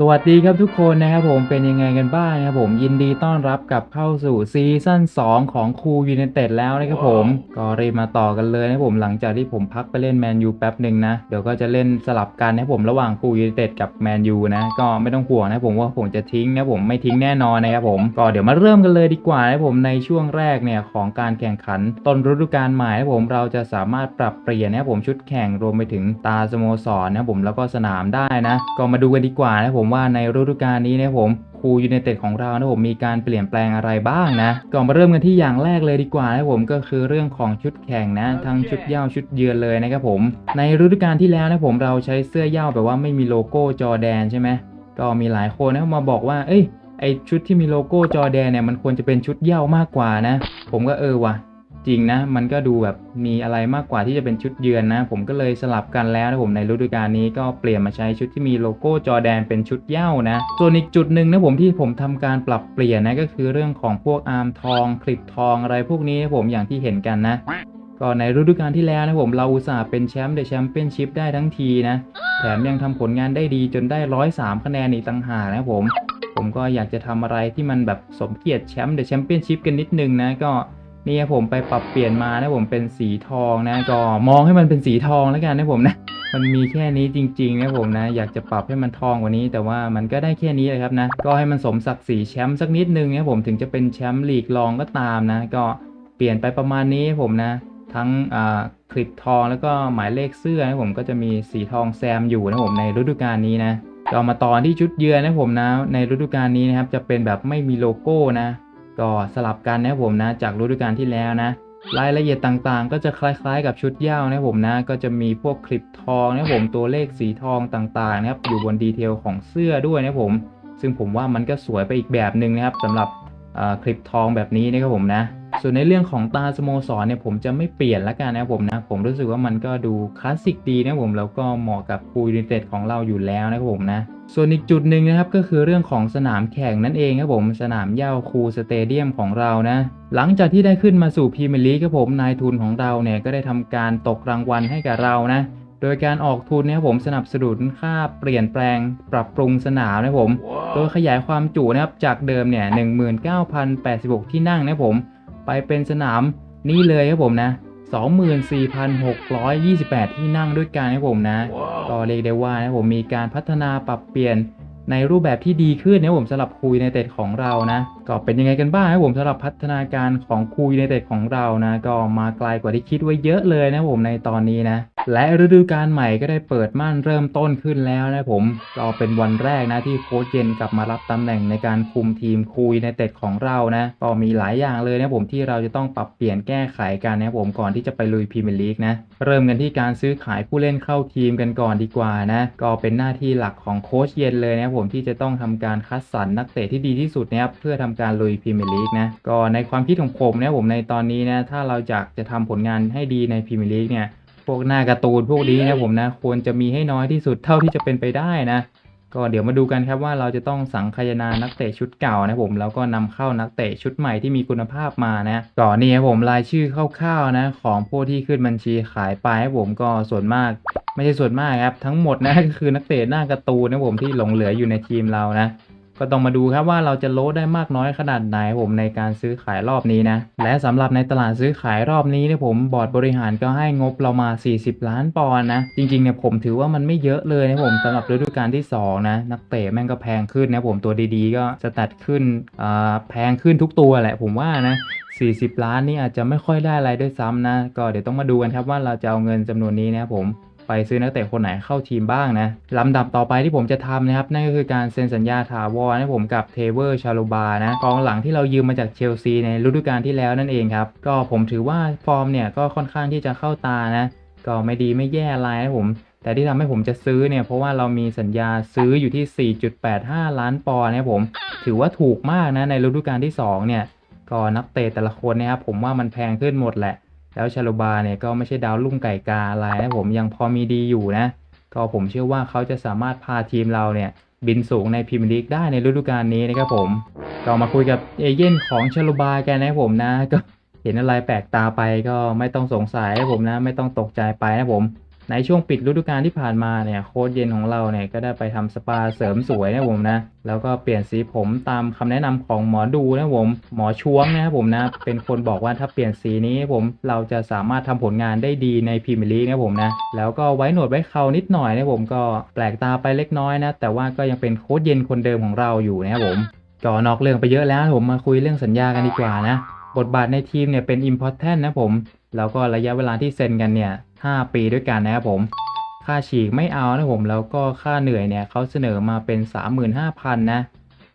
สวัสดีครับทุกคนนะครับผมเป็นยังไงกันบ้างนะครับผมยินดีต้อนรับกลับเข้าสู่ซีซั่น2 ของคูยูเนเต็ดแล้วนะครับผมก็รีบมาต่อกันเลยนะครับผมหลังจากที่ผมพักไปเล่นแมนยูแป๊บหนึ่งนะ เดี๋ยวก็จะเล่นสลับกันนะครับผมระหว่างคูยูเนเต็ดกับแมนยูนะ ก็ไม่ต้องห่วงนะครับผมว่าผมจะทิ้งนะครับผมไม่ทิ้งแน่นอนนะครับผมก็เดี๋ยวมาเริ่มกันเลยดีกว่านะครับผมในช่วงแรกเนี่ยของการแข่งขันต้นฤดูกาลใหม่นะครับผมเราจะสามารถปรับเปลี่ยนนะครับผมชุดแข่งรวมไปถึงตาสโมสรนะครับผมแล้วก็สนามได้นะ ก็มาดูกันดีกว่านะครับผมว่าในฤดูกาลนี้นะครับผมคูยูเนเต็ดของเรานะผมมีการเปลี่ยนแปลงอะไรบ้างนะก่อนมาเริ่มกันที่อย่างแรกเลยดีกว่านะครับผมก็คือเรื่องของชุดแข่งนะ ทั้งชุดเหย้าชุดเยือนเลยนะครับผม ในฤดูกาลที่แล้วนะผมเราใช้เสื้อเหย้าแบบว่าไม่มีโลโก้จอแดนใช่ไหมก็มีหลายคนนะมาบอกว่าเอ้ยไอชุดที่มีโลโก้จอแดนเนี่ยมันควรจะเป็นชุดเหย้ามากกว่านะ ผมก็เออว่ะ จริงนะ มันก็ดูแบบมีอะไรมากกว่าที่จะเป็นชุดเยือนนะ ผมก็เลยสลับกันแล้วนะผมในฤดูกาลนี้ก็เปลี่ยนมาใช้ชุดที่มีโลโก้จอแดนเป็นชุดเย้านะ ส่วนอีกจุดหนึ่งนะผมที่ผมทำการปรับเปลี่ยนนะก็คือเรื่องของพวกอาร์มทองคลิปทองอะไรพวกนี้นะผมอย่างที่เห็นกันนะ ก็ในฤดูกาลที่แล้วนะผมเราอุตส่าห์เป็นแชมป์เดอะแชมเปี้ยนชิพได้ทั้งทีนะ แถมยังทำผลงานได้ดีจนได้103คะแนนอีกต่างหากนะผม ผมก็อยากจะทำอะไรที่มันแบบสมเกียรติแชมป์เดอะแชมเปี้ยนชิพกันนิดนึงนะก็ นี่ผมไปปรับเปลี่ยนมานะผมเป็นสีทองนะก็มองให้มันเป็นสีทองแล้วกันนะผมนะมันมีแค่นี้จริงๆนะผมนะ อยากจะปรับให้มันทองกว่านี้ แต่ว่ามันก็ได้แค่นี้เลยครับนะ ก็ให้มันสมศักดิ์ศรีแชมป์สักนิดนึงนะผมถึงจะเป็นแชมป์ลีกรองก็ตามนะ ก็เปลี่ยนไปประมาณนี้ผมนะ ทั้งคลิปทองแล้วก็หมายเลขเสื้อนะผมก็จะมีสีทองแซมอยู่นะผมในฤดูกาลนี้นะก็มาต่อที่ชุดเยือนนะผมนะ ในฤดูกาลนี้นะครับจะเป็นแบบไม่มีโลโก้นะ ก็สลับกันนะผมนะจากฤดูกาลที่แล้วนะรายละเอียดต่างๆ ก็จะคล้ายๆ กับชุดย่านะผมนะก็จะมีพวกคลิปทองนะผมตัวเลขสีทองต่างๆนะครับอยู่บนดีเทลของเสื้อด้วยนะผม ซึ่งผมว่ามันก็สวยไปอีกแบบหนึ่งนะครับสำหรับคลิปทองแบบนี้นะครับผมนะ ส่วนในเรื่องของตาสโมสรเนี่ยผมจะไม่เปลี่ยนละกันนะผมนะผมรู้สึกว่ามันก็ดูคลาสสิกดีนะผมแล้วก็เหมาะกับปูยูไนเต็ดของเราอยู่แล้วนะครับผมนะส่วนอีกจุดหนึ่งนะครับก็คือเรื่องของสนามแข่งนั่นเองครับผมสนามเย้าคูสเตเดียมของเรานะ หลังจากที่ได้ขึ้นมาสู่พรีเมียร์ลีกครับผมนายทุนของเราเนี่ยก็ได้ทำการตกรางวัลให้กับเรานะโดยการออกทุนเนี่ยผมสนับสนุนค่าเปลี่ยนแปลงปรับปรุงสนามนะครับผม โดยขยายความจุนะครับจากเดิมเนี่ย19,086 ที่นั่งนะครับผม ไปเป็นสนามนี้เลยครับผมนะ24,628 ที่นั่งด้วยกันนะครับผมนะ ก็เรียกได้ว่านะครับผมมีการพัฒนาปรับเปลี่ยน ในรูปแบบที่ดีขึ้นนะผมสำหรับคูยในเต็ดของเรานะ ก็เป็นยังไงกันบ้างนะผมสำหรับพัฒนาการของคูยในเต็ดของเรานะ ก็มาไกลกว่าที่คิดไว้เยอะเลยนะผมในตอนนี้นะ และฤดูกาลใหม่ก็ได้เปิดม่านเริ่มต้นขึ้นแล้วนะผมก็เป็นวันแรกนะที่โค้ชเจนกลับมารับตำแหน่งในการคุมทีมคูยในเต็ดของเรานะก็มีหลายอย่างเลยนะผมที่เราจะต้องปรับเปลี่ยนแก้ไขกันนะผมก่อนที่จะไปลุยพรีเมียร์ลีกนะเริ่มกันที่การซื้อขายผู้เล่นเข้าทีมกันก่อนดีกว่านะก็เป็นหน้าที่หลักของโค้ชเย็นเลยนะผมที่จะต้องทำการคัดสรรนักเตะที่ดีที่สุดนะครับเพื่อทำการลุยพรีเมียร์ลีกนะก็ในความคิดของผมนะผมในตอนนี้นะถ้าเราอยากจะทำผลงานให้ดีในพรีเมียร์ลีกเนี่ยพวกหน้าการ์ตูนพวกนี้นะผมนะควรจะมีให้น้อยที่สุดเท่าที่จะเป็นไปได้นะก็เดี๋ยวมาดูกันครับว่าเราจะต้องสังคายนานักเตะชุดเก่านะผมแล้วก็นำเข้านักเตะชุดใหม่ที่มีคุณภาพมานะก่อนนี่ครับผมรายชื่อคร่าวๆนะของผู้ที่ขึ้นบัญชีขายไปครับผมก็ส่วนมาก ไม่ใช่ส่วนมากครับ ทั้งหมดนะก็คือนักเตะหน้าการ์ตูนนะผมที่หลงเหลืออยู่ในทีมเรานะ ก็ต้องมาดูครับว่าเราจะโลดได้มากน้อยขนาดไหนผมในการซื้อขายรอบนี้นะ และสำหรับในตลาดซื้อขายรอบนี้เนี่ยผมบอร์ดบริหารก็ให้งบเรามา 40 ล้านปอนด์นะ จริงๆเนี่ยผมถือว่ามันไม่เยอะเลยนะผมสำหรับฤดูกาลที่ 2 นะ นักเตะแม่งก็แพงขึ้นนะผมตัวดีๆ ก็สแตทขึ้นอ่าแพงขึ้นทุกตัวแหละผมว่านะ40 ล้านนี่อาจจะไม่ค่อยได้อะไรด้วยซ้ำนะ ก็เดี๋ยวต้องมาดูกันครับว่าเราจะเอาเงินจำนวนนี้นะครับผม ไปซื้อนักเตะคนไหนเข้าทีมบ้างนะลำดับต่อไปที่ผมจะทำนะครับนั่นก็คือการเซ็นสัญญาถาวรนะผมกับเทเวอร์ชาลูบานะกองหลังที่เรายืมมาจากเชลซีในฤดูกาลที่แล้วนั่นเองครับก็ผมถือว่าฟอร์มเนี่ยก็ค่อนข้างที่จะเข้าตานะก็ไม่ดีไม่แย่อะไรนะผมแต่ที่ทำให้ผมจะซื้อเนี่ยเพราะว่าเรามีสัญญาซื้ออยู่ที่ 4.85 ล้านปอนด์นะผม ถือว่าถูกมากนะในฤดูกาลที่สองเนี่ย ก็นักเตะแต่ละคนนะครับผมว่ามันแพงขึ้นหมดแหละ แล้วชาโลบาเนี่ยก็ไม่ใช่ดาวรุ่งไก่กาอะไรนะผมยังพอมีดีอยู่นะ ก็ผมเชื่อว่าเขาจะสามารถพาทีมเราเนี่ยบินสูงในพรีเมียร์ลีกได้ในฤดูกาลนี้นะครับผมก็มาคุยกับเอเย่นของชาโลบากันนะผมนะ ก็เห็นอะไรแปลกตาไปก็ไม่ต้องสงสัยนะผมนะ ไม่ต้องตกใจไปนะผม ในช่วงปิดฤดูกาลที่ผ่านมาเนี่ยโค้ชเย็นของเราเนี่ยก็ได้ไปทำสปาเสริมสวยนะผมนะแล้วก็เปลี่ยนสีผมตามคำแนะนำของหมอดูนะผมหมอช่วงนะครับผมนะเป็นคนบอกว่าถ้าเปลี่ยนสีนี้ผมเราจะสามารถทำผลงานได้ดีในพรีเมียร์ลีกนะผมนะแล้วก็ไว้หนวดไว้เขานิดหน่อยนะผมก็แปลกตาไปเล็กน้อยนะแต่ว่าก็ยังเป็นโค้ชเย็นคนเดิมของเราอยู่นะครับผมก็นอกเรื่องไปเยอะแล้วผมมาคุยเรื่องสัญญากันดีกว่านะ บทบาทในทีมเนี่ยเป็น important นะผม แล้วก็ระยะเวลาที่เซ็นกันเนี่ย 5 ปีด้วยกันนะครับผม ค่าฉีกไม่เอานะผม แล้วก็ค่าเหนื่อยเนี่ยเขาเสนอมาเป็น 35,000 นะ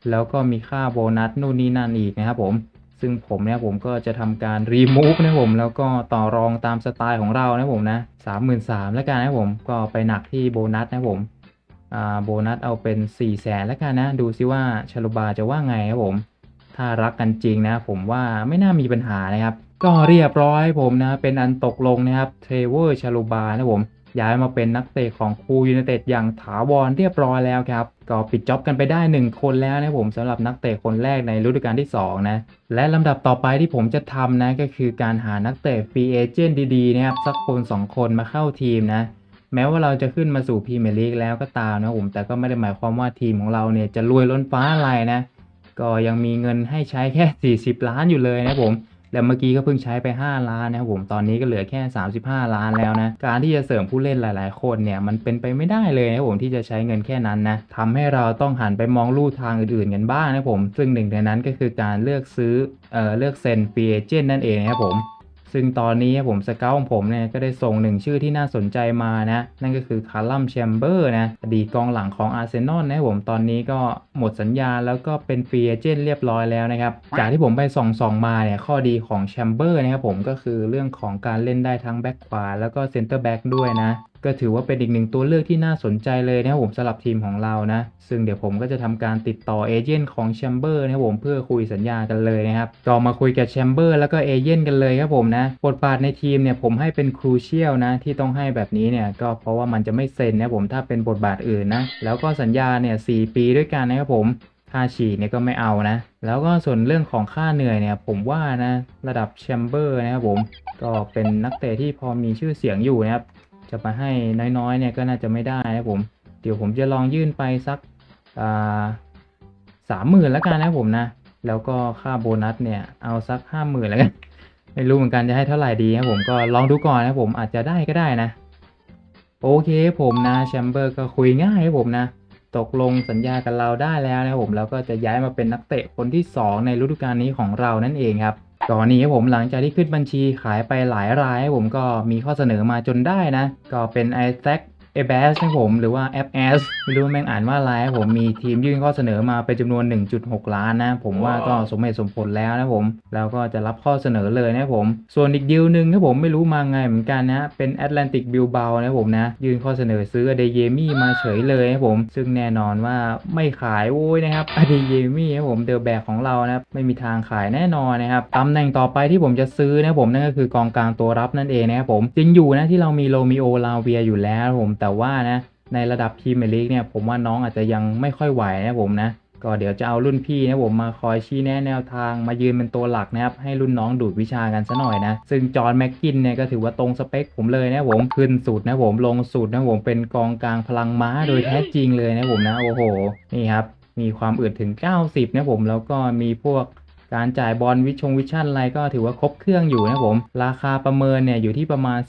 แล้วก็มีค่าโบนัสนู่นนี่นั่นอีกนะครับผม ซึ่งผมเนี่ยผมก็จะทำการรีมูฟนะผม แล้วก็ต่อรองตามสไตล์ของเรานะผมนะ33,000แล้วกันนะผม ก็ไปหนักที่โบนัสนะผมอ่าโบนัสเอาเป็น4ี่แสนแล้วกันนะ ดูซิว่าชาลุบาจะว่าไงครับผม ถ้ารักกันจริงนะผมว่าไม่น่ามีปัญหานะครับ ก็เรียบร้อยผมนะ เป็นอันตกลงนะครับเทรเวอร์ชาลูบานะผมย้ายมาเป็นนักเตะของคูยูไนเต็ดอย่างถาวรเรียบร้อยแล้วครับ ก็ปิดจ็อบกันไปได้ 1 คนแล้วนะผมสำหรับนักเตะคนแรกในฤดูกาลที่ 2 นะ และลำดับต่อไปที่ผมจะทำนะ ก็คือการหานักเตะฟรีเอเจนต์ดีๆนะครับ สักคน 2 คนมาเข้าทีมนะ แม้ว่าเราจะขึ้นมาสู่พรีเมียร์ลีกแล้วก็ตามนะผมแต่ก็ไม่ได้หมายความว่าทีมของเราเนี่ยจะรวยล้นฟ้าอะไรนะ ก็ยังมีเงินให้ใช้แค่ 40 ล้านอยู่เลยนะผมแล้วเมื่อกี้ก็เพิ่งใช้ไป 5 ล้านนะครับผม ตอนนี้ก็เหลือแค่ 35 ล้านแล้วนะ การที่จะเสริมผู้เล่นหลาย ๆ คนเนี่ย มันเป็นไปไม่ได้เลยนะผมที่จะใช้เงินแค่นั้นนะทำให้เราต้องหันไปมองลู่ทางอื่น ๆ กันบ้างนะผม ซึ่งหนึ่งในนั้นก็คือการเลือกซื้อ เอ่อ เลือกเซ็นฟรีเอเจนต์นั่นเองนะครับผม ซึ่งตอนนี้ผมสเกลของผมเนี่ยก็ได้ส่งหนึ่งชื่อที่น่าสนใจมานะ นั่นก็คือคาร์ลัมแชมเบอร์นะ อดีตกองหลังของอาร์เซนอลนะครับผม ตอนนี้ก็หมดสัญญาแล้วก็เป็นฟรีเอเจนต์เรียบร้อยแล้วนะครับ จากที่ผมไปส่องส่องมาเนี่ยข้อดีของแชมเบอร์นะครับผมก็คือเรื่องของการเล่นได้ทั้งแบ็คขวาแล้วก็เซนเตอร์แบ็กด้วยนะ ก็ถือว่าเป็นอีกหนึ่งตัวเลือกที่น่าสนใจเลยนะครับผมสำหรับทีมของเรานะ ซึ่งเดี๋ยวผมก็จะทำการติดต่อเอเจนต์ของแชมเบอร์นะครับผมเพื่อคุยสัญญากันเลยนะครับก็มาคุยกับแชมเบอร์แล้วก็เอเจนต์กันเลยครับผมนะบทบาทในทีมเนี่ยผมให้เป็นครูเชียลนะที่ต้องให้แบบนี้เนี่ยก็เพราะว่ามันจะไม่เซ็นนะผมถ้าเป็นบทบาทอื่นนะแล้วก็สัญญาเนี่ยสปีด้วยกันนะครับผมค่าฉีดเนี่ยก็ไม่เอานะ แล้วก็ส่วนเรื่องของค่าเหนื่อยเนี่ย ผมว่านะระดับแชมเบอร์นะครับผมก็เป็นนักเตะที่พอมีชื่อเสียงอยู่นะครับ จะมาให้น้อยๆเนี่ยก็น่าจะไม่ได้นะครับผม เดี๋ยวผมจะลองยื่นไปสักสามหมื่นแล้วกันนะครับผมนะ แล้วก็ค่าโบนัสเนี่ยเอาสักห้าหมื่นแล้วกันไม่รู้เหมือนกันจะให้เท่าไหร่ดีนะผมก็ลองดูก่อนนะผมอาจจะได้ก็ได้นะ โอเคผมนะแชมเบอร์ก็คุยง่ายครับผมนะ ตกลงสัญญากับเราได้แล้วนะครับผมแล้วก็จะย้ายมาเป็นนักเตะคนที่ 2 ในฤดูกาลนี้ของเรานั่นเองครับก่อนนี้ผมหลังจากที่ขึ้นบัญชีขายไปหลายรายผมก็มีข้อเสนอมาจนได้นะ ก็เป็นไอแซค อเบสนะครับผมหรือว่า FS ไม่รู้แม่งอ่านว่าอะไรครับผมมีทีมยื่นข้อเสนอมาเป็นจำนวน 1.6 ล้านนะ ผมว่าก็สมเหตุสมผลแล้วนะผมแล้วก็จะรับข้อเสนอเลยนะครับผม ส่วนอีกดีลหนึ่งครับผมไม่รู้มาไงเหมือนกันนะ เป็น Atlantic Bilbao นะครับผมนะ ยื่นข้อเสนอซื้ออเดเยมี่มาเฉยเลยนะครับผม ซึ่งแน่นอนว่าไม่ขายโว้ยนะครับอเดเยมี่ครับผมเดอะแบกของเรานะครับไม่มีทางขายแน่นอนนะครับตำแหน่งต่อไปที่ผมจะซื้อนะครับผมนั่นก็คือกองกลางตัวรับนั่นเองนะครับผมจริงอยู่นะที่เรามีโรมิโอลาเวียอยู่แล้วครับผมแต่ว่านะในระดับพรีเมียร์ลีกเนี่ยผมว่าน้องอาจจะยังไม่ค่อยไหวนะผมนะก็เดี๋ยวจะเอารุ่นพี่นะผมมาคอยชี้แนะแนวทางมายืนเป็นตัวหลักนะครับ ให้รุ่นน้องดูดวิชากันซะหน่อยนะ ซึ่งจอห์นแม็กกินเนี่ยก็ถือว่าตรงสเปคผมเลยนะผมขึ้นสูตรนะผมลงสูตรนะผมเป็นกองกลางพลังม้าโดยแท้จริงเลยนะผมนะ โอ้โห นี่ครับ มีความอึดถึง 90 นะผมแล้วก็มีพวก การจ่ายบอลวิชงวิชั่นอะไรก็ถือว่าครบเครื่องอยู่นะผม ราคาประเมินเนี่ยอยู่ที่ประมาณ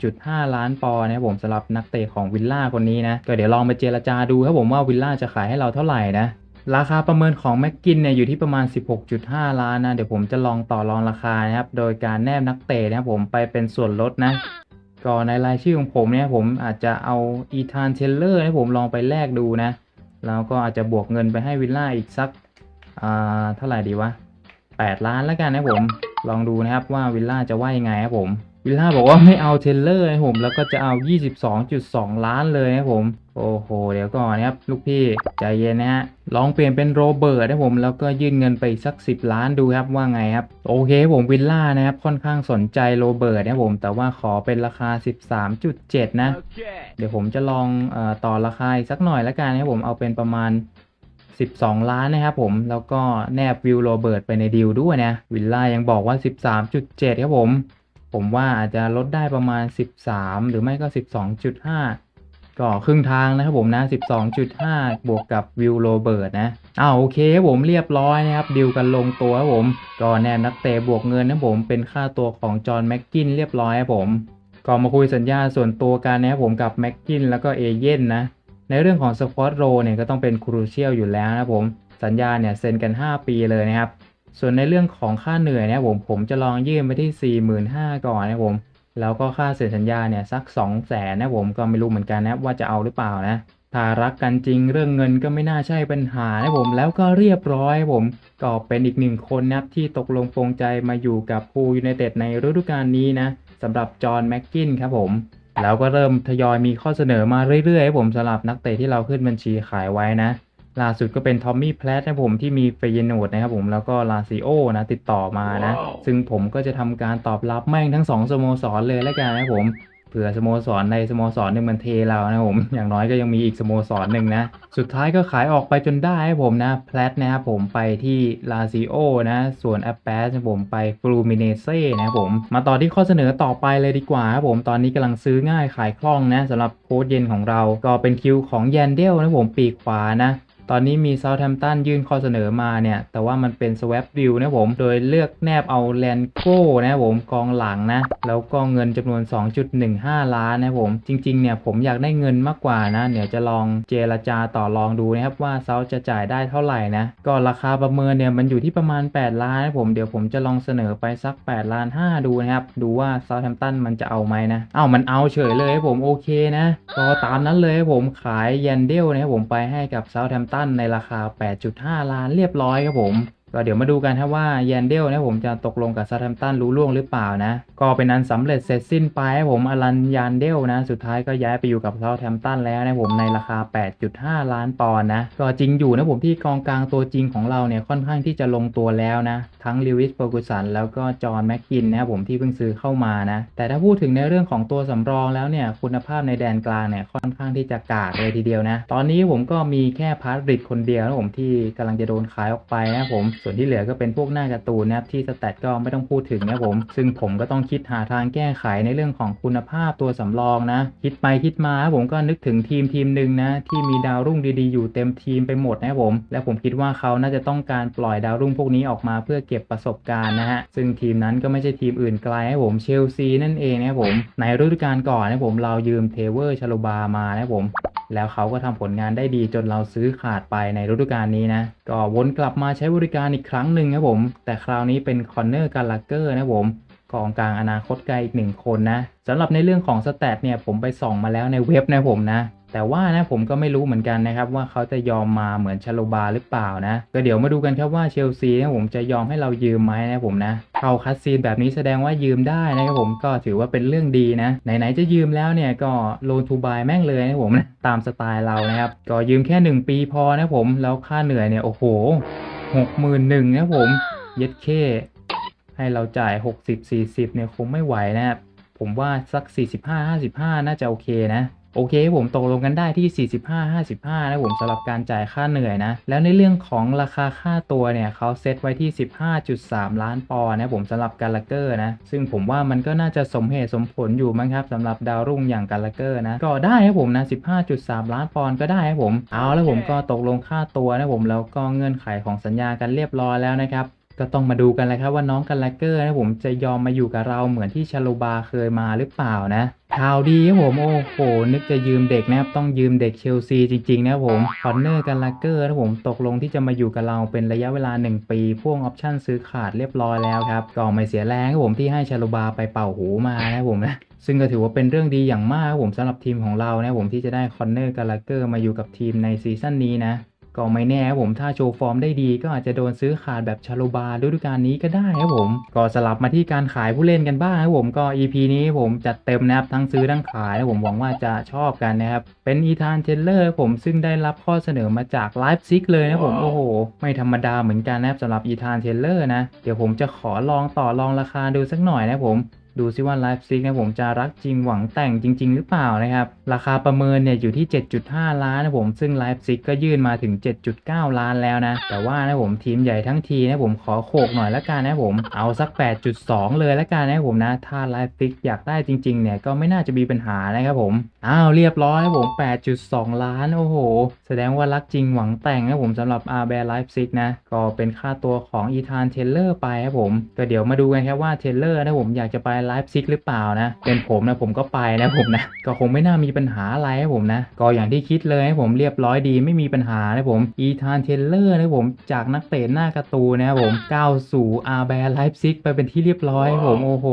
16.5 ล้านปอนด์นะผมสำหรับนักเตะของวิลล่าคนนี้นะก็เดี๋ยวลองไปเจรจาดูครับผมว่าวิลล่าจะขายให้เราเท่าไหร่นะราคาประเมินของแม็กกินเนี่ยอยู่ที่ประมาณ 16.5 ล้านนะ เดี๋ยวผมจะลองต่อรองราคานะครับ โดยการแนบนักเตะนะครับผมไปเป็นส่วนลดนะก็ในรายชื่อของผมเนี่ยผมอาจจะเอาอีธานเทเลอร์นะผมลองไปแลกดูนะ แล้วก็อาจจะบวกเงินไปให้วิลล่าอีกสักอ่าเท่าไหร่ดีวะ 8 ล้านแล้วกันนะผม ลองดูนะครับว่าวิลล่าจะว่ายังไงครับผม วิลล่าบอกว่าไม่เอาเทเลอร์นะผม แล้วก็จะเอา 22.2 ล้านเลยนะผม โอ้โห เดี๋ยวก่อนนะครับ ลูกพี่ใจเย็นนะฮะ ลองเปลี่ยนเป็นโรเบิร์ตนะผม แล้วก็ยื่นเงินไปสัก 10 ล้านดูครับว่าไงครับ โอเคผมวิลล่านะครับค่อนข้างสนใจโรเบิร์ตนะผม แต่ว่าขอเป็นราคา 13.7 นะ เดี๋ยวผมจะลองเออต่อราคาอีกสักหน่อยแล้วกันนะครับผม เอาเป็นประมาณ 12 ล้านนะครับผม แล้วก็แนบวิวโรเบิร์ตไปในดีลด้วยนะ วิลล่ายังบอกว่า 13.7 ครับผม ผมว่าอาจจะลดได้ประมาณ 13 หรือไม่ก็ 12.5 ก็ครึ่งทางนะครับผมนะ 12.5 บวกกับวิลโรเบิร์ตนะอ้าวโอเคครับผมเรียบร้อยนะครับดิวกันลงตัวครับผม ก็แนนนักเตะบวกเงินนะครับผมเป็นค่าตัวของจอห์นแม็กกินเรียบร้อยครับผม ก็มาคุยสัญญาส่วนตัวกันนะครับผมกับแม็กกินแล้วก็เอเย่นนะ ในเรื่องของสควอตโรเนี่ยก็ต้องเป็นครูเชียลอยู่แล้วนะผมสัญญาเนี่ยเซ็นกัน 5 ปีเลยนะครับ ส่วนในเรื่องของค่าเหนื่อยเนี่ยผมผมจะลองยื่นไปที่ 45,000ก่อนนะผมแล้วก็ค่าเซ็นสัญญาเนี่ยสัก 2 0 0แสนนะผมก็ไม่รู้เหมือนกันนะว่าจะเอาหรือเปล่านะถ้ารักกันจริงเรื่องเงินก็ไม่น่าใช่ปัญหานะผมแล้วก็เรียบร้อยผมก็เป็นอีกหนึ่งคนนะที่ตกลงปรงใจมาอยู่กับพูยูไนเต็ดในฤดูกาลนี้นะสำหรับจอห์นแม็กกินครับผม แล้วก็เริ่มทยอยมีข้อเสนอมาเรื่อยๆให้ผมสำหรับนักเตะที่เราขึ้นบัญชีขายไว้นะ ล่าสุดก็เป็นทอมมี่แพลตนะผมที่มีเฟยโนดนะครับผมแล้วก็ลาซิโอนะติดต่อมานะ ซึ่งผมก็จะทำการตอบรับแม่งทั้งสองสโมสรเลยแล้วกันนะครับผม เผื่อสโมสรในสโมสรหนึ่งมันเทเรานะผม อย่างน้อยก็ยังมีอีกสโมสรหนึ่งนะ สุดท้ายก็ขายออกไปจนได้ผมนะ แพลตนะครับผมไปที่ลาซิโอนะ ส่วนแอปแปสผมไปฟลูมิเนเซ่นะครับผม มาต่อที่ข้อเสนอต่อไปเลยดีกว่าครับผม ตอนนี้กำลังซื้อง่ายขายคล่องนะสำหรับโค้ดเย็นของเรา ก็เป็นคิวของแยนเดลนะผมปีกขวานะ ตอนนี้มีเซาท์แฮมป์ตันยื่นข้อเสนอมาเนี่ย แต่ว่ามันเป็น swap deal นะผม โดยเลือกแนบเอาแลนโก้นะผมกองหลังนะ แล้วก็เงินจำนวน 2.15 ล้านนะผม จริงๆเนี่ยผมอยากได้เงินมากกว่านะ เดี๋ยวจะลองเจรจาต่อรองดูนะครับว่าเซาท์จะจ่ายได้เท่าไหร่นะ ก็ราคาประเมินเนี่ยมันอยู่ที่ประมาณ 8 ล้านนะผม เดี๋ยวผมจะลองเสนอไปสัก 8 ล้าน 5 ดูนะครับ ดูว่าเซาท์แฮมป์ตันมันจะเอาไหมนะเอ้ามันเอาเฉยเลยผมโอเคนะ ก็ตามนั้นเลยผมขายแยนเดลนะครับผมไปให้กับเซาท์แฮมป์ตันในราคา 8.5 ล้านเรียบร้อยครับผม ก็เดี๋ยวมาดูกันครับว่าแยนเดลนะผมจะตกลงกับซาทัมตันรู้ล่วงหรือเปล่านะ ก็เป็นอันสำเร็จเสร็จสิ้นไปครับผมอลันยานเดลนะ สุดท้ายก็ย้ายไปอยู่กับซาแทมตันแล้วนะผมในราคา 8.5 ล้านปอนด์นะ ก็จริงอยู่นะผมที่กองกลางตัวจริงของเราเนี่ยค่อนข้างที่จะลงตัวแล้วนะ ทั้งลิวิสเฟอร์กูสันแล้วก็จอห์นแม็กกินนะผมที่เพิ่งซื้อเข้ามานะ แต่ถ้าพูดถึงในเรื่องของตัวสำรองแล้วเนี่ยคุณภาพในแดนกลางเนี่ยค่อนข้างที่จะกากเลยทีเดียวนะ ตอนนี้ผมก็มีแค่พาร์ตริดคนเดียวนะผมที่กำลังจะโดนขายออกไปนะผมส่วนที่เหลือก็เป็นพวกหน้าการ์ตูนนะครับที่สแตทก็ไม่ต้องพูดถึงนะผม ซึ่งผมก็ต้องคิดหาทางแก้ไขในเรื่องของคุณภาพตัวสำรองนะ คิดไปคิดมาผมก็นึกถึงทีมทีมหนึ่งนะที่มีดาวรุ่งดีๆอยู่เต็มทีมไปหมดนะผม และผมคิดว่าเขาน่าจะต้องการปล่อยดาวรุ่งพวกนี้ออกมาเพื่อเก็บประสบการณ์นะฮะซึ่งทีมนั้นก็ไม่ใช่ทีมอื่นไกลนะผมเชลซีนั่นเองนะผมในฤดูกาลก่อนนะผมเรายืมเทเวอร์ชโลบามานะผมแล้วเขาก็ทำผลงานได้ดีจนเราซื้อขาดไปในฤดูกาลนี้นะก็วนกลับมาใช้บริการอีกครั้งหนึ่งครับผม แต่คราวนี้เป็นคอนเนอร์กาลาเกอร์นะผมกองกลางอนาคตไกลอีกหนึ่งคนนะสำหรับในเรื่องของสแตทเนี่ยผมไปส่องมาแล้วในเว็บนะผมนะแต่ว่านะผมก็ไม่รู้เหมือนกันนะครับว่าเขาจะยอมมาเหมือนชาโลบาหรือเปล่านะ ก็เดี๋ยวมาดูกันครับว่าเชลซีนะผมจะยอมให้เรายืมไหมนะผมนะเข้าคัดซีนแบบนี้แสดงว่ายืมได้นะครับผมก็ถือว่าเป็นเรื่องดีนะ ไหนๆจะยืมแล้วเนี่ยก็โลนทูบายแม่งเลยนะผมนะตามสไตล์เรานะครับ ก็ยืมแค่ 1 ปีพอนะผมแล้วค่าเหนื่อยเนี่ยโอ้โห หกหมื่นหนึ่งนะผมเย็ดเคให้เราจ่าย 60 40 เนี่ยคงไม่ไหวนะครับ ผมว่าสัก 45 55 น่าจะโอเคนะ โอเคผมตกลงกันได้ที่ 45 55 นะผมสำหรับการจ่ายค่าเหนื่อยนะ แล้วในเรื่องของราคาค่าตัวเนี่ยเขาเซตไว้ที่ 15.3 ล้านปอนด์นะผมสำหรับกาลเกอร์นะ ซึ่งผมว่ามันก็น่าจะสมเหตุสมผลอยู่มั้งครับสำหรับดาวรุ่งอย่างกาลเกอร์นะ ก็ได้ครับผมนะ 15.3 ล้านปอนด์ก็ได้ครับผม เอาแล้วผมก็ตกลงค่าตัวนะผมแล้วก็เงื่อนไขของสัญญากันเรียบร้อยแล้วนะครับ ก็ต้องมาดูกันเลยครับว่าน้องกันแลกเกอร์นะผมจะยอมมาอยู่กับเราเหมือนที่ชาโลบาเคยมาหรือเปล่านะข่าวดีครับผมโอ้โหนึกจะยืมเด็กนะครับต้องยืมเด็กเชลซีจริงๆนะครับผมคอนเนอร์กันแลกเกอร์นะผมตกลงที่จะมาอยู่กับเราเป็นระยะเวลา 1 ปีพ่วงออปชั่นซื้อขาดเรียบร้อยแล้วครับก็ไม่เสียแรงครับผมที่ให้ชาโลบาไปเป่าหูมานะครับผมนะซึ่งก็ถือว่าเป็นเรื่องดีอย่างมากครับผมสำหรับทีมของเรานะผมที่จะได้คอนเนอร์กาลาเกอร์มาอยู่กับทีมในซีซั่นนี้นะ ก็ไม่แน่ครับผมถ้าโชว์ฟอร์มได้ดีก็อาจจะโดนซื้อขาดแบบชาโลบาฤดูกาลนี้ก็ได้ครับผม ก็สลับมาที่การขายผู้เล่นกันบ้างครับผมก็ EP นี้ผมจัดเต็มนะครับทั้งซื้อทั้งขายนะผมหวังว่าจะชอบกันนะครับเป็นอีธานเทเลอร์ผมซึ่งได้รับข้อเสนอมาจากไลฟ์ซิกเลยนะผมโอ้โห ไม่ธรรมดาเหมือนกันนะครับสำหรับอีธานเทเลอร์นะเดี๋ยวผมจะขอลองต่อรองราคาดูสักหน่อยนะผม ดูซิว่าไลฟ์ซิกนะผมจะรักจริงหวังแต่งจริง ๆ หรือเปล่านะครับ ราคาประเมินเนี่ยอยู่ที่ 7.5 ล้านนะผม ซึ่งไลฟ์ซิกก็ยื่นมาถึง 7.9 ล้านแล้วนะ แต่ว่านะผมทีมใหญ่ทั้งทีนะผมขอโขกหน่อยละกันนะผมเอาสัก 8.2 เลยละกันนะผมนะ ถ้าไลฟ์ซิกอยากได้จริงๆเนี่ยก็ไม่น่าจะมีปัญหานะครับผมอ้าวเรียบร้อยนะผม 8.2 ล้าน โอ้โห แสดงว่ารักจริงหวังแต่งนะผมสำหรับ r b a r Leipzig นะ ก็เป็นค่าตัวของอีธานเทเลอร์ไปครับผม ก็เดี๋ยวมาดูกันครับว่าเทเลอร์นะผมอยากจะไปไลฟ์ซิกหรือเปล่านะ เป็นผมนะผมก็ไปนะผมนะ ก็คงไม่น่ามีปัญหาอะไรครับผมนะ ก็อย่างที่คิดเลยนะผมเรียบร้อยดีไม่มีปัญหานะผมอีธานเทเลอร์นะผมจากนักเตะหน้าการ์ตูนนะครับผมก้าวสู่ r b a r Leipzig ไปเป็นที่เรียบร้อยครับผมโอ้โห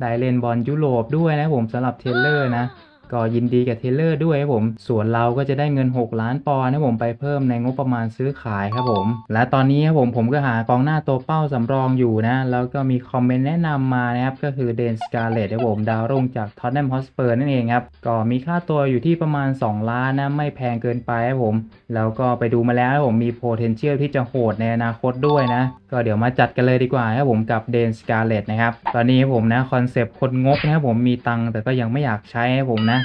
ได้เล่นบอลยุโรปด้วยนะผมสำหรับเทเลอร์นะ ก็ยินดีกับเทเลอร์ด้วยครับผม ส่วนเราก็จะได้เงิน 6 ล้านปอนด์นะผมไปเพิ่มในงบประมาณซื้อขายครับผม และตอนนี้ครับผมผมก็หากองหน้าตัวเป้าสำรองอยู่นะ แล้วก็มีคอมเมนต์แนะนำมานะครับ ก็คือเดนสกาเลตครับผมดาวรุ่งจากท็อตแนมฮอสเปอร์นั่นเองครับ ก็มีค่าตัวอยู่ที่ประมาณ 2 ล้านนะ ไม่แพงเกินไปครับผม แล้วก็ไปดูมาแล้วครับผมมี potential ที่จะโหดในอนาคตด้วยนะ ก็เดี๋ยวมาจัดกันเลยดีกว่าครับผมกับเดนสกาเลตนะครับ ตอนนี้ผมนะคอนเซปต์คนงกนะครับผมมีตังแต่ก็ยังไม่อยากใช้ครับผมนะ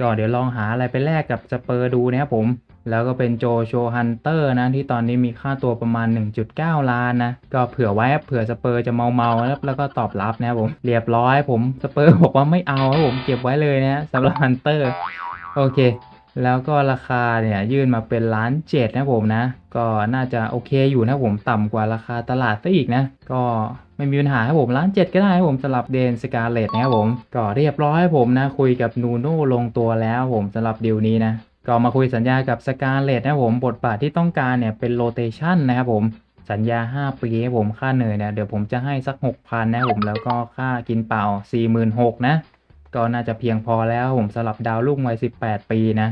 ก็เดี๋ยวลองหาอะไรไปแลกกับสเปอร์ดูนะครับผม แล้วก็เป็นโจโชฮันเตอร์นะที่ตอนนี้มีค่าตัวประมาณ 1.9 ล้านนะ ก็เผื่อไว้เผื่อสเปอร์จะเมาเมาแล้วก็ตอบรับนะครับผมเรียบร้อยผมสเปอร์บอกว่าไม่เอาครับผมเก็บไว้เลยนะสำหรับฮันเตอร์โอเค แล้วก็ราคาเนี่ยยื่นมาเป็นล้านเจ็ดนะผมนะ ก็น่าจะโอเคอยู่นะผมต่ำกว่าราคาตลาดซะอีกนะ ก็ไม่มีปัญหาครับผมล้านเจ็ดก็ได้ครับผมสำหรับเดนสกาเลตนะครับผม ก็เรียบร้อยครับผมนะ คุยกับนูโน่ลงตัวแล้วผมสำหรับดีลนี้นะ ก็มาคุยสัญญากับสกาเลตนะผมบทบาทที่ต้องการเนี่ยเป็นโรเตชันนะครับผมสัญญา 5 ปีผมค่าเหนื่อยเนี่ยเดี๋ยวผมจะให้สัก 6,000 นะผมแล้วก็ค่ากินเปล่า 46,000นะ ก็น่าจะเพียงพอแล้วผมสำหรับดาวรุ่งวัย 18 ปีนะ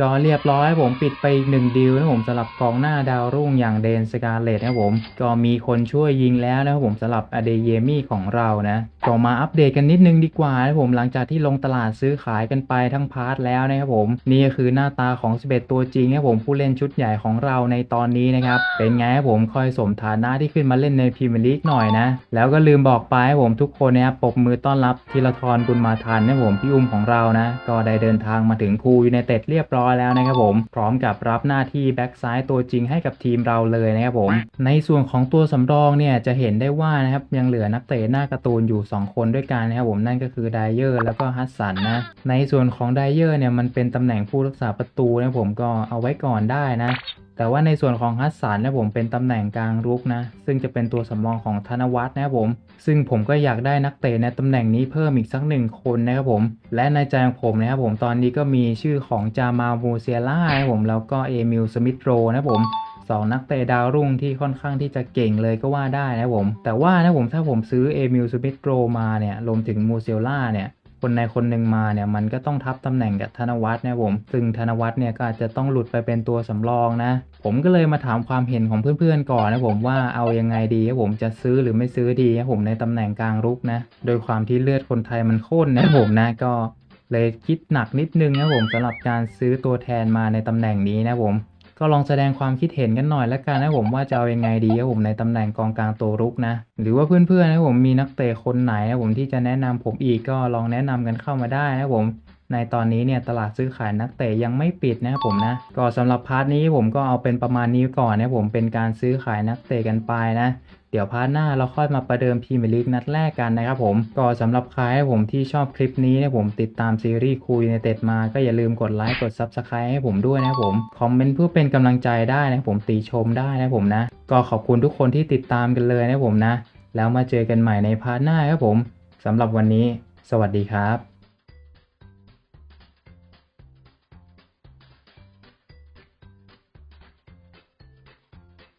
ก็เรียบร้อยผมปิดไปอีกหนึ่งดีลนะผมสำหรับกองหน้าดาวรุ่งอย่างเดนสกาเลตนะผมก็มีคนช่วยยิงแล้วนะครับผมสำหรับอเดเยมี่ของเรานะก็มาอัปเดตกันนิดนึงดีกว่านะผมหลังจากที่ลงตลาดซื้อขายกันไปทั้งพาร์ทแล้วนะครับผมนี่ก็คือหน้าตาของ 11 ตัวจริงนะผมผู้เล่นชุดใหญ่ของเราในตอนนี้นะครับเป็นไงครับผมคอยสมฐานะที่ขึ้นมาเล่นในพรีเมียร์ลีกหน่อยนะแล้วก็ลืมบอกไปครับผมทุกคนนะครับปรบมือต้อนรับธีรทรบุญมาทันนะผมพี่อุ้มของเรานะก็ได้เดินทางมาถึงคูยูไนเต็ดเรียบร้อย้อยแล้วนะครับผมพร้อมกับรับหน้าที่แบ็กซ้ายตัวจริงให้กับทีมเราเลยนะครับผม ในส่วนของตัวสำรองเนี่ยจะเห็นได้ว่านะครับยังเหลือนักเตะหน้าการ์ตูนอยู่ 2 คนด้วยกันนะครับผมนั่นก็คือไดเยอร์แล้วก็ฮัสสันนะในส่วนของไดเยอร์เนี่ยมันเป็นตำแหน่งผู้รักษาประตูนะผมก็เอาไว้ก่อนได้นะ แต่ว่าในส่วนของฮัสสันนะผมเป็นตำแหน่งกลางรุกนะ ซึ่งจะเป็นตัวสำรองของธนวัฒน์นะครับผม ซึ่งผมก็อยากได้นักเตะในตำแหน่งนี้เพิ่มอีกสักหนึ่งคนนะครับผม และในใจของผมนะครับผมตอนนี้ก็มีชื่อของจามาโมเซียล่านะครับผมแล้วก็เอมิลสมิธโรนะครับผมสองนักเตะดาวรุ่งที่ค่อนข้างที่จะเก่งเลยก็ว่าได้นะครับผม แต่ว่านะผมถ้าผมซื้อเอมิลสมิธโรมาเนี่ยรวมถึงโมเซียล่าเนี่ย คนในคนหนึ่งมาเนี่ยมันก็ต้องทับตำแหน่งกับธนวัฒน์นะผม ซึ่งธนวัฒน์เนี่ยก็อาจจะต้องหลุดไปเป็นตัวสำรองนะ ผมก็เลยมาถามความเห็นของเพื่อนๆก่อนนะผมว่าเอายังไงดีผมจะซื้อหรือไม่ซื้อดีผมในตำแหน่งกลางรุกนะ โดยความที่เลือดคนไทยมันข้นนะผมนะก็เลยคิดหนักนิดนึงนะผมสำหรับการซื้อตัวแทนมาในตำแหน่งนี้นะผม ก็ลองแสดงความคิดเห็นกันหน่อยละกันนะผมว่าจะเอายังไงดีครับผมในตำแหน่งกองกลางตัวรุกนะ หรือว่าเพื่อนๆนะผมมีนักเตะคนไหนนะผมที่จะแนะนำผมอีกก็ลองแนะนำกันเข้ามาได้นะผมในตอนนี้เนี่ยตลาดซื้อขายนักเตะยังไม่ปิดนะครับผมนะ ก็สำหรับพาร์ทนี้ผมก็เอาเป็นประมาณนี้ก่อนนะผมเป็นการซื้อขายนักเตะกันไปนะ ดี๋ยวพาร์ทหน้าเราค่อยมาประเดิมพรีเมียร์ลีกนัดแรกกันนะครับผมก็สำหรับใครให้ผมที่ชอบคลิปนี้นะผมติดตามซีรีส์คูยูไนเต็ดมาก็อย่าลืมกดไลค์กด Subscribe ให้ผมด้วยนะครับผมคอมเมนต์เพื่อเป็นกำลังใจได้นะผมตีชมได้นะผมนะ ก็ขอบคุณทุกคนที่ติดตามกันเลยนะผมนะ แล้วมาเจอกันใหม่ในพาร์ทหน้าครับผมสำหรับวันนี้ สวัสดีครับ